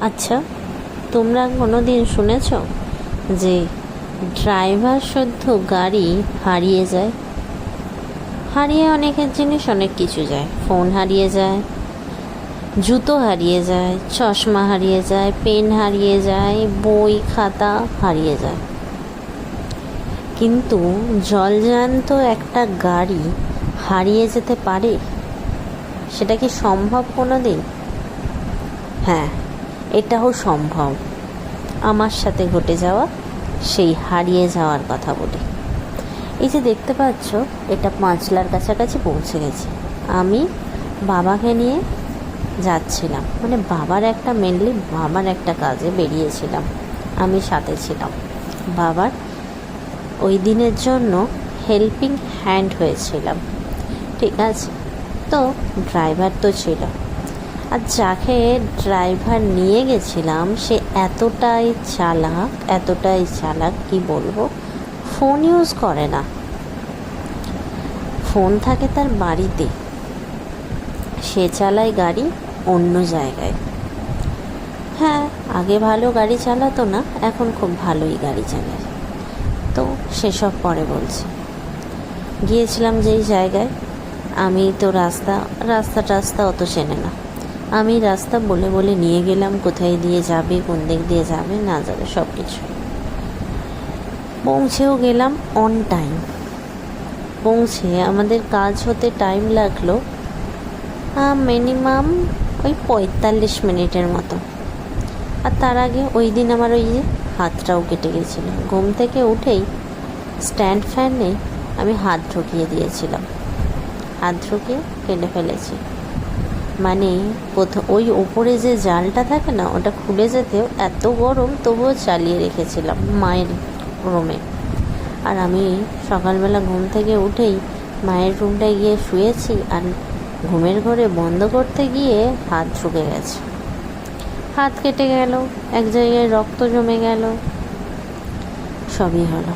আচ্ছা তোমরা কোনো দিন শুনেছ যে ড্রাইভার শুদ্ধ গাড়ি হারিয়ে যায়? হারিয়ে অনেকের জিনিস অনেক কিছু যায়। ফোন হারিয়ে যায়, জুতো হারিয়ে যায়, চশমা হারিয়ে যায়, পেন হারিয়ে যায়, বই, খাতা হারিয়ে যায়। কিন্তু জলজান্ত একটা গাড়ি হারিয়ে যেতে পারে? সেটা কি সম্ভব কোনো দিন হ্যাঁ এটাও সম্ভব। আমার সাথে ঘটে যাওয়া সেই হারিয়ে যাওয়ার কথা বলি এই যে দেখতে পাচ্ছ, এটা পাঁচলার কাছাকাছি পৌঁছে গেছে। আমি বাবাকে নিয়ে যাচ্ছিলাম। মানে বাবার একটা মেনলি বাবার একটা কাজে বেরিয়েছিলাম। আমি সাথে ছিলাম। বাবার ওই দিনের জন্য হেল্পিং হ্যান্ড হয়েছিলাম। ঠিক আছে? তো ড্রাইভার তো ছিল। আর যাকে ড্রাইভার নিয়ে গেছিলাম, সে এতটাই চালাক এতটাই চালাক, কি বলব? ফোন ইউজ করে না। ফোন থাকে তার বাড়িতে। সে চালায় গাড়ি অন্য জায়গায়। হ্যাঁ আগে ভালো গাড়ি চালাতো না, এখন খুব ভালোই গাড়ি চালায়। তো সেসব পরে বলছি। গিয়েছিলাম যেই জায়গায়, আমি তো রাস্তা রাস্তা টাস্তা অত চেনে না। আমি রাস্তা বলে বলে নিয়ে গেলাম, কোথায় দিয়ে যাবে, কোন দিক দিয়ে যাবে, না যাবে সব কিছু পৌঁছেও গেলাম অন টাইম পৌঁছে আমাদের কাজ হতে টাইম লাগল মিনিমাম ওই পঁয়তাল্লিশ মিনিটের মতো। আর তার আগে ওই দিন আমার ওই যে হাতটাও কেটে গেছিল। ঘুম থেকে উঠেই স্ট্যান্ড ফ্যানে আমি হাত ঢুকিয়ে দিয়েছিলাম। হাত ঢুকিয়ে কেটে ফেলেছি। মানে প্রথম ওই ওপরে যে জালটা থাকে না, ওটা খুলে যেতেও এত গরম, তবুও চালিয়ে রেখেছিলাম মায়ের রুমে। আর আমি সকালবেলা ঘুম থেকে উঠেই মায়ের রুমটায় গিয়ে শুয়েছি আর ঘুমের ঘরে বন্ধ করতে গিয়ে হাত ঢুকে গেছে। হাত কেটে গেল, এক জায়গায় রক্ত জমে গেল। সবই হলো।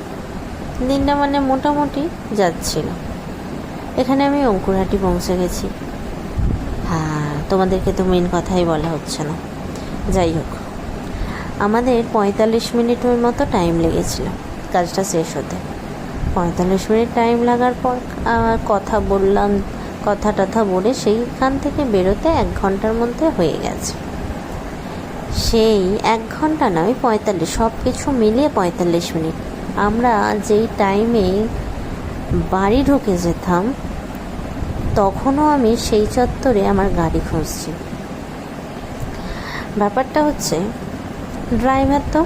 দিনটা মানে মোটামুটি যাচ্ছিল। এখানে আমি অঙ্কুরহাটি পৌঁছে গেছি। তোমাদেরকে তো মেন কথাই বলা হচ্ছে না। যাই হোক, আমাদের পঁয়তাল্লিশ মিনিটের মতো টাইম লেগেছিল। কাজটা শেষ হতে। পঁয়তাল্লিশ মিনিট টাইম লাগার পর কথা বললাম, কথা টথা বলে সেইখান থেকে বেরোতে এক ঘণ্টার মধ্যে হয়ে গেছে। সেই এক ঘণ্টা না, ওই পঁয়তাল্লিশ সব কিছু মিলিয়ে পঁয়তাল্লিশ মিনিট। আমরা যেই টাইমে বাড়ি ঢুকে যেতাম তখনও আমি সেই চত্বরে আমার গাড়ি খুঁজছি। ব্যাপারটা হচ্ছে, ড্রাইভার তো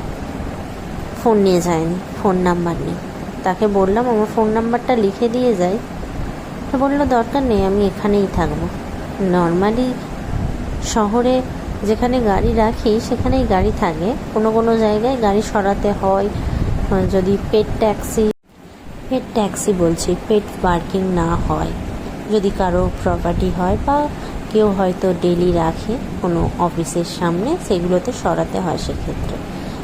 ফোন নিয়ে যায়নি, ফোন নাম্বার নেই। তাকে বললাম, আমার ফোন নাম্বারটা লিখে দিয়ে তো বলল, দরকার নেই, আমি এখানেই থাকব। নর্মালি শহরে যেখানে গাড়ি রাখি, সেখানেই গাড়ি থাকে। কোনো কোনো জায়গায় গাড়ি সরাতে হয়, যদি পেট ট্যাক্সি পেট ট্যাক্সি বলছি, পেট পার্কিং না হয়। যদি কারও প্রপার্টি হয় বা কেউ হয়তো ডেলি রাখে কোনো অফিসের সামনে, সেগুলোতে সরাতে হয় সেক্ষেত্রে।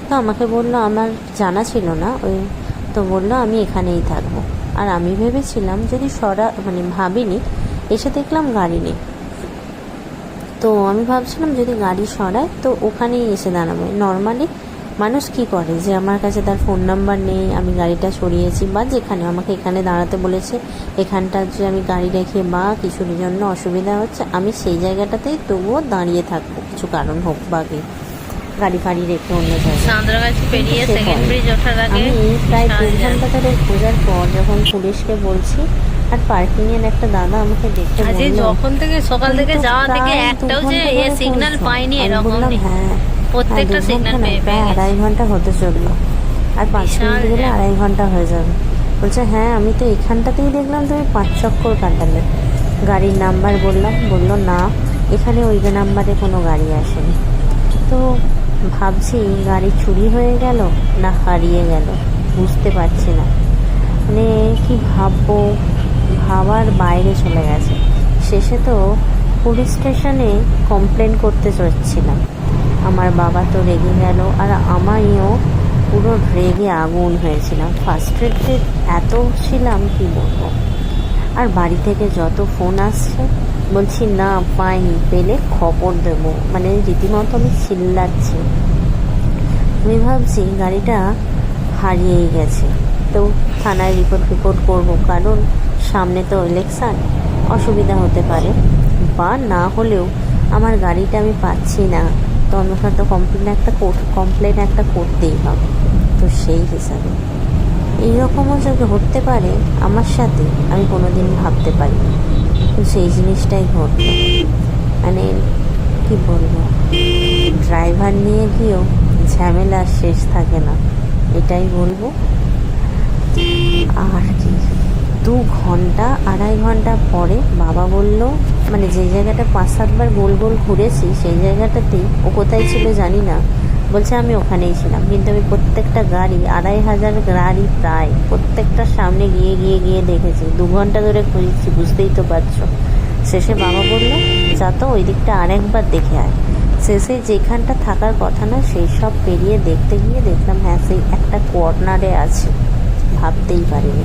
তো আমাকে বলল, আমার জানা ছিল না। ওই তো বলল, আমি এখানেই থাকব। আর আমি ভেবেছিলাম, যদি সরা মানে ভাবিনি, এসে দেখলাম গাড়ি নেই। তো আমি ভাবছিলাম, যদি গাড়ি সরায়, তো ওখানেই এসে দাঁড়াবে। নর্মালি মানুষ কি করে যে আমার কাছে তার ফোন নাম্বার নেই আমি গাড়িটা সরিয়েছি বা যেখানে আমাকে এখানে দাঁড়াতে বলেছে এখানটা যে আমি গাড়ি রেখে বা কিছুর জন্য অসুবিধা হচ্ছে আমি সেই জায়গাটাতেই তবুও দাঁড়িয়ে থাকব কিছু কারণ হোক বা কি গাড়ি ফাড়ি রেখে অন্য জায়গায় সাঁতরাগাছি পেরিয়ে কিন্তু সে সেকেন্ড করে। ব্রিজ ওঠার আগে আমি প্রায় দু ঘণ্টা ধরে খোঁজার পর যখন পুলিশকে বলছি আর পার্কিং এর একটা দাদা আমাকে দেখতে আজকে যখন থেকে সকাল থেকে যাওয়া থেকে একটাও যে সিগন্যাল। পাইনি এরকম হ্যাঁ প্রত্যেকটা সিগন্যাল পেয়ে পেয়ে আড়াই ঘণ্টা হতে চলল। আর পাঁচ মিনিট গেলে আড়াই ঘণ্টা হয়ে যাবে। বলছে হ্যাঁ আমি তো এখানটাতেই দেখলাম তুমি পাঁচ চক্কর কাটালে। গাড়ির নাম্বার বললাম বলল না এখানে ওই নাম্বারে কোনো গাড়ি আসেনি। তো ভাবছি গাড়ি চুরি হয়ে গেল না হারিয়ে গেল? বুঝতে পারছি না। মানে কি ভাববো? ভাবার বাইরে চলে গেছে। শেষে তো পুলিশ স্টেশনে কমপ্লেন করতে চাচ্ছিলাম। আমার বাবা তো রেগে গেল আর আমিও পুরো রেগে আগুন হয়েছিলাম ফার্স্ট্রেটেড এত ছিলাম, কি বলব? আর বাড়ি থেকে যত ফোন আসছে, বলছি, না, পাইনি, পেলে খবর দেবো। মানে রীতিমতো আমি চিল্লাচ্ছি। আমি ভাবছি, গাড়িটা হারিয়েই গেছে। তো থানায় রিপোর্ট রিপোর্ট করব, কারণ সামনে তো ইলেকশান অসুবিধা হতে পারে। বা না হলেও আমার গাড়িটা আমি পাচ্ছি না। তো অনুসার তো কমপ্লেন একটা কমপ্লেন একটা করতেই হবে তো সেই হিসাবে। এইরকমও যে ঘটতে পারে, আমার সাথে আমি কোনোদিন ভাবতে পারিনি। তো সেই জিনিসটাই ঘটলো। মানে কি বলব? ড্রাইভার নিয়ে গিয়েও ঝামেলা শেষ থাকে না। এটাই বলব। আর কি। দু ঘণ্টা, আড়াই ঘণ্টা পরে বাবা বলল মানে যে জায়গাটা পাঁচ সাতবার গোল গোল ঘুরেছি, সেই জায়গাটাতেই ও কোথায় ছিল জানি না। বলছে, আমি ওখানেই ছিলাম। কিন্তু আমি প্রত্যেকটা গাড়ি, আড়াই হাজার গাড়ি প্রায় প্রত্যেকটা সামনে গিয়ে গিয়ে গিয়ে দেখেছি। দু ঘণ্টা ধরে খুঁজছি, বুঝতেই তো পারছ। শেষে বাবা বলল, যা তো, ওই দিকটা আরেকবার দেখে আয়। শেষে যেখানটা থাকার কথা না, সেই সব পেরিয়ে দেখতে গিয়ে দেখলাম হ্যাঁ সেই একটা কর্নারে আছে। ভাবতেই পারিনি।